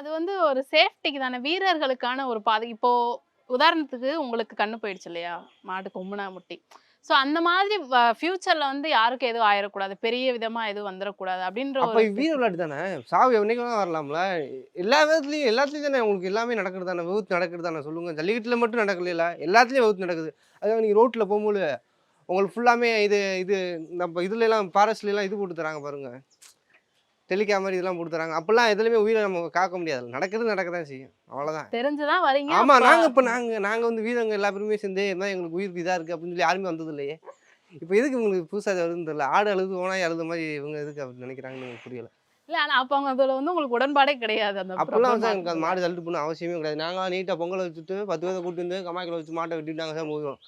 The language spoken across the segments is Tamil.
அது வந்து ஒரு சேஃப்டிக்கு தானே வீரர்களுக்கான ஒரு பாதை. இப்போ உதாரணத்துக்கு உங்களுக்கு கண்ணு போயிடுச்சு இல்லையா? மாடு கொம்புனா முட்டி. ஸோ அந்த மாதிரி ஃபியூச்சர்ல வந்து யாருக்கும் எதுவும் ஆயிடக்கூடாது பெரிய விதமா எதுவும் வந்துடக்கூடாது அப்படின்ற அப்போ ஒரு வீர விளையாட்டு தானே? சாவு என்னைக்கு வேணா வரலாம்ல. எல்லா விதத்துலையும் எல்லாத்துலேயும் தானே உங்களுக்கு எல்லாமே நடக்குது தானே? விபத்து நடக்குது தானே? சொல்லுங்க. ஜல்லிக்கட்டில் மட்டும் நடக்கல எல்லாத்துலேயும் விபத்து நடக்குது. அதுக்காக நீங்கள் ரோட்டில் போகும்போது உங்களுக்கு ஃபுல்லாமே இது இது நம்ம இதுல எல்லாம் ஃபாரஸ்ட்ல எல்லாம் இது போட்டு தராங்க பாருங்க. டெலிகேமரா இதெல்லாம் போட்டு தராங்க அப்பெல்லாம் எதுலையுமே உயிரை நம்ம காக்க முடியாது நடக்கிறது நடக்க தான் செய்யும். அவ்வளோதான் தெரிஞ்சுதான் வரீங்க. ஆமா அப்ப- நாங்க இப்ப நாங்க நாங்க வந்து வீரங்க எல்லா பேருமே சேர்ந்து இருந்தா எங்களுக்கு உயிருக்கு இதா இருக்கு அப்படின்னு சொல்லி யாருமே வந்தது இல்லையே இப்போ எதுக்கு உங்களுக்கு புதுசா இது வருதுன்னு தெரியல. ஆடு அழுது ஓனாய் அழுத மாதிரி இவங்க எதுக்கு அப்படி நினைக்கிறாங்கன்னு எனக்கு புரியல. இல்ல ஆனா அப்ப அவங்க அதுல வந்து உங்களுக்கு உடன்பாடே கிடையாது அந்த அப்பெல்லாம் வந்து எனக்கு அந்த மாடு தள்ளிட்டு போகணும் அவசியமே கிடையாது. நாங்க நீட்டா பொங்கல் வச்சுட்டு பத்து பேரை கூட்டு வந்து கமாய்க்கில் வச்சு மாட்டை வெட்டிட்டு நாங்கள் சார் போயிடுவோம்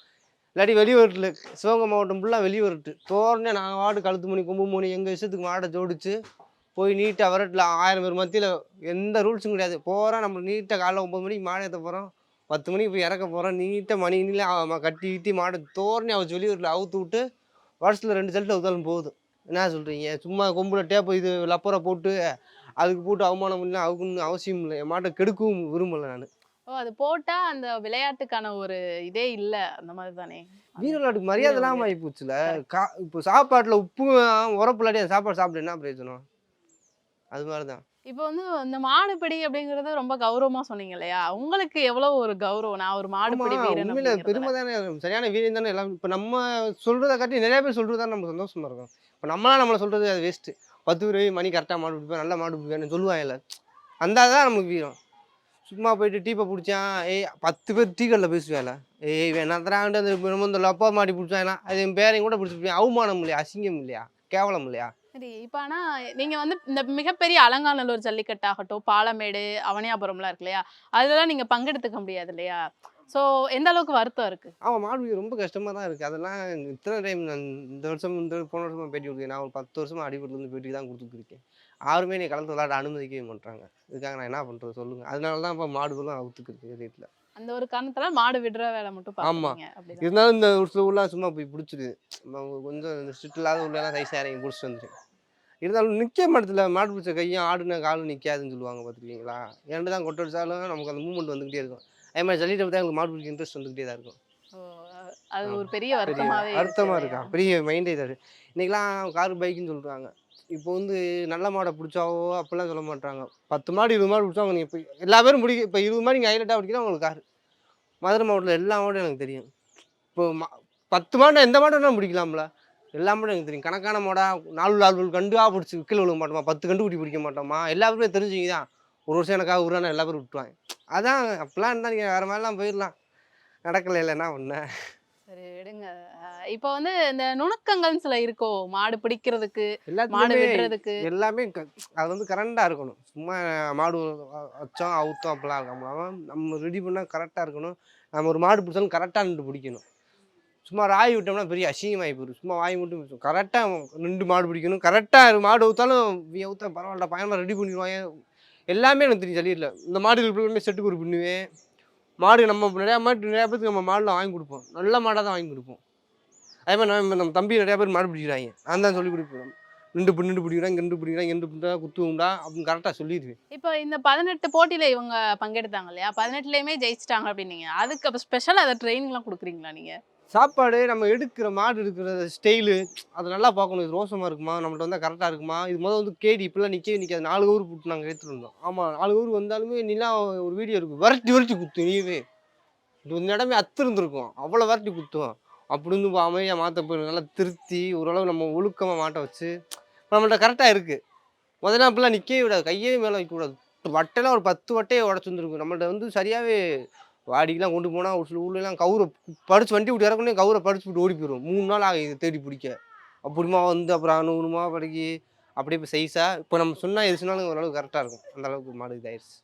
இல்லாட்டி வெளியூரில் சிவகங்கை மாவட்டம் ஃபுல்லாக வெளியூர்ட்டு. தோறனே நாங்கள் வாடு கழுத்து மணி கொம்பு மணி எங்கள் இஷ்டத்துக்கு மாடை ஜோடிச்சு போய் நீட்டாக வரட்டில் ஆயிரம் பேர் மத்தியில் எந்த ரூல்ஸும் கிடையாது. போகிறோம் நம்ம நீட்டாக காலைல ஒம்பது மணிக்கு மாடு ஏற்ற போகிறோம் பத்து மணிக்கு போய் இறக்க போகிறோம் நீட்டாக மணி நீல கட்டி கிட்டி மாடை தோறனே அவச்சு வெளியூரில் அவுத்து விட்டு வருஷத்தில் ரெண்டு செல்ட்டு அவுத்தாலும் போகுது. என்ன சொல்கிறீங்க சும்மா கொம்புல டேப்பு இது லப்பரை போட்டு அதுக்கு போட்டு அவமானம் பண்ணல அதுக்குன்னு அவசியம் இல்லை. என் மாட்டை கெடுக்கவும் விரும்பலை நான். ஓ அது போட்டா அந்த விளையாட்டுக்கான ஒரு இதே இல்ல அந்த மாதிரி தானே? வீர விளையாட்டுக்கு மரியாதை இல்லாமல் ஆகி போச்சுல கா இப்போ சாப்பாட்டில் உப்பு உரப்பு இல்லாட்டி சாப்பாடு சாப்பிட்டு என்ன பிரயோஜனம்? அது மாதிரி தான். இப்போ வந்து இந்த மாடுபிடி அப்படிங்கறது ரொம்ப கௌரவமா சொன்னீங்க இல்லையா உங்களுக்கு எவ்வளவு ஒரு கௌரவம்? நான் ஒரு மாடுபிடி வீரன். பெருமை தானே சரியான வீரம் தானே எல்லாம். இப்போ நம்ம சொல்றதை காட்டி நிறைய பேர் சொல்றது தான் நம்ம சந்தோஷமா இருக்கும். இப்போ நம்மளா நம்மளை சொல்றது அது வேஸ்ட் பத்து பேர் மணி கரெக்டாக மாடு பிடிப்பேன் நல்ல மாடு பிடிப்பேன்னு சொல்லுவாங்கல்ல அந்த தான் நமக்கு வீரம். சும்மா போயிட்டு டீப்பை பிடிச்சான் ஏய் பத்து பேர் டீ கடையில் பேசுவேன்ல ஏய் வேணாத்தான் அந்த நம்ம இந்த லப்பா மாடி பிடிச்சாங்கன்னா அது என் பேரையும் கூட பிடிச்சிருப்பேன். அவமானம் இல்லையா? அசிங்கம் இல்லையா? கேவலம் இல்லையா? சரி இப்போ ஆனா நீங்க வந்து இந்த மிகப்பெரிய அலங்காநல்லூர் ஜல்லிக்கட்டு ஆகட்டும் பாலமேடு அவனியாபுரம்லாம் இருக்கு இல்லையா? அதெல்லாம் நீங்க பங்கெடுத்துக்க முடியாது இல்லையா? ஸோ எந்த அளவுக்கு வருத்தம் இருக்கு? அவன் மாடு ரொம்ப கஷ்டமாக தான் இருக்குது அதெல்லாம் இத்தனை டைம் நான் இந்த வருஷம் இந்த போன வருஷமா பேட்டி கொடுத்தேன். நான் ஒரு பத்து வருஷமா அடிபட்டுலேருந்து பேட்டி தான் கொடுத்துருக்கேன் யாருமே நீ கலந்து விளையாட அனுமதிக்கவே மாட்டாங்க இதுக்காக நான் என்ன பண்ணுறது சொல்லுங்கள் அதனால தான் இப்போ மாடுகளும் அவுத்துக்கிருக்கு ரேட்டில் அந்த ஒரு காரணத்தால மாடு விடுற வேலை மட்டும் ஆமா. இருந்தாலும் இந்த ஒரு சில ஊர்லாம் சும்மா போய் பிடிச்சிருது. நம்ம கொஞ்சம் இந்த ஸ்ட்ரிக்ட் இல்லாத ஊர்லாம் சைஸாக இறங்கி பிடிச்சிட்டு வந்துட்டு இருந்தாலும் நிற்க மாட்டதில்ல மாடு பிடிச்ச கையும் ஆடுன காலும் நிற்காதுன்னு சொல்லுவாங்க பார்த்துருக்கீங்களா இரண்டு தான் கொட்டடிச்சாலும் நமக்கு அந்த மூவ்மெண்ட் வந்துக்கிட்டே இருக்கும். அதே மாதிரி ஜல்லிட்டு பார்த்தா எங்களுக்கு மாடு பிடிக்க இன்ட்ரெஸ்ட் வந்துக்கிட்டே தான் இருக்கும். அது ஒரு பெரிய பெரிய வருத்தமாவே இருக்கு பெரிய மைண்டே இது இன்னைக்கெல்லாம் கார் பைக்குன்னு சொல்கிறாங்க இப்போ வந்து நல்ல மாடை பிடிச்சாவோ அப்படிலாம் சொல்ல மாட்டாங்க பத்து மாடு இருபது மாடு பிடிச்சா நீங்கள் இப்போ எல்லா பேரும் பிடிக்க இப்போ இருபது மாடு நீங்கள் ஹைலைட்டாக பிடிக்கிறா உங்களுக்கு கார் மதுரை மாவட்டத்தில் எல்லா மாடும் எனக்கு தெரியும். இப்போ மா பத்து மாடு எந்த மாடு வேணாலும் பிடிக்கலாம்ல. எல்லா மாடும் எனக்கு தெரியும். கணக்கான மாடா நாலு நாலு கண்டுவா பிடிச்சி கீழே விழுக மாட்டோமா? பத்து கண்டு குட்டி பிடிக்க மாட்டோமா? எல்லா பேருமே தெரிஞ்சுங்க தான். ஒரு வருஷம் எனக்காக உருவான எல்லா பேரும் விட்டுவாங்க அதான் அப்படிலாம் இருந்தால் நீங்கள் வேறு மாதிரிலாம் போயிடலாம் நடக்கலை இல்லைன்னா ஒன்று சரி விடுங்க. இப்போ வந்து இந்த நுணுக்கங்கள்னு சில இருக்கோ மாடு பிடிக்கிறதுக்கு மாடு விடுறதுக்கு எல்லாமே அது வந்து கரண்டாக இருக்கணும். சும்மா மாடு வச்சோம் அவுத்தோம் அப்படிலாம் இருக்காம நம்ம ரெடி பண்ணால் கரெக்டாக இருக்கணும். நம்ம ஒரு மாடு பிடிச்சாலும் கரெக்டாக நின்று பிடிக்கணும். சும்மா ராய் விட்டோம்னா பெரிய அசிங்கமாகி போயிடும் சும்மா வாய் மட்டும் கரெக்டாக நின்று மாடு பிடிக்கணும். கரெக்டாக மாடு ஊற்றாலும் ஊற்ற பரவாயில்ல பயமாக ரெடி பண்ணிடுவாங்க. எல்லாமே எனக்கு தெரியும் சொல்லிடல இந்த மாடு இப்படி செட்டுக்கு ஒரு பண்ணுவேன் மாடு நம்ம நிறையா மாடு நிறையா பேருக்கு நம்ம மாடுலாம் வாங்கி கொடுப்போம். நல்ல மாடாக தான் வாங்கி கொடுப்போம். அதே மாதிரி நம்ம நம்ம தம்பி நிறையா பேர் மாடு பிடிக்கிறாங்க. நான் தான் சொல்லி கொடுப்பேன். பிடி நின்று பிடிக்கிறாங்க ரெண்டு பிடிக்கிறாங்க ரெண்டு பிடிக்கிறா குத்துவுண்டா அப்படின்னு கரெக்டாக சொல்லிடுவேன். இப்போ இந்த பதினெட்டு போட்டியில இவங்க பங்கெடுத்தாங்க இல்லையா? பதினெட்டுலயுமே ஜெயிச்சிட்டாங்க அப்படின்னீங்க. அதுக்கு அப்போ ஸ்பெஷலாக அதை ட்ரைனிங்லாம் கொடுக்குறீங்களா நீங்க? சாப்பாடு நம்ம எடுக்கிற மாடு எடுக்கிற ஸ்டைலு அது நல்லா பார்க்கணும். இது ரோசமாக இருக்குமா? நம்மள்ட்ட வந்தால் கரெக்டாக இருக்குமா? இது முதல் வந்து கேடி இப்படிலாம் நிற்கவே நிற்காது நாலு ஊர் போட்டு நாங்கள் எடுத்துகிட்டு இருந்தோம் ஆமாம் நாலு ஊர் வந்தாலுமே நிலா ஒரு வீடியோ இருக்குது விரட்டி விரட்டி குத்து நீவே. இது இந்த இடமே அத்து இருந்திருக்கும் அவ்வளோ விரட்டி குத்துவோம் அப்படின்னு இருந்து அமைதியாக மாற்ற போயிடும் நல்லா திருத்தி ஓரளவு நம்ம ஒழுக்கமாக மாட்ட வச்சு நம்மள்ட்ட கரெக்டாக இருக்குது முதல்ல அப்படிலாம் நிற்கவே விடாது கையே மேலே வைக்கக்கூடாது வட்டைலாம் ஒரு பத்து வட்டையை உடச்சு வந்துருக்கும். நம்மள்ட்ட வந்து சரியாகவே வாடிக்கெலாம் கொண்டு போனால் ஒரு சில ஊர்லலாம் கவுரை படித்து வண்டி விட்டு இறக்கணும் கவுரை படிச்சு விட்டு ஓடி போயிடும் மூணு நாள் ஆகும் இது தேடி பிடிக்க. அப்படிமா வந்து அப்புறம் நூறுமா படுக்கி அப்படியே இப்போ சைஸாக இப்போ நம்ம சொன்னால் எது சொன்னாலும் ஓரளவுக்கு கரெக்டாக இருக்கும். அந்த அளவுக்கு மாடு இதாயிருச்சு.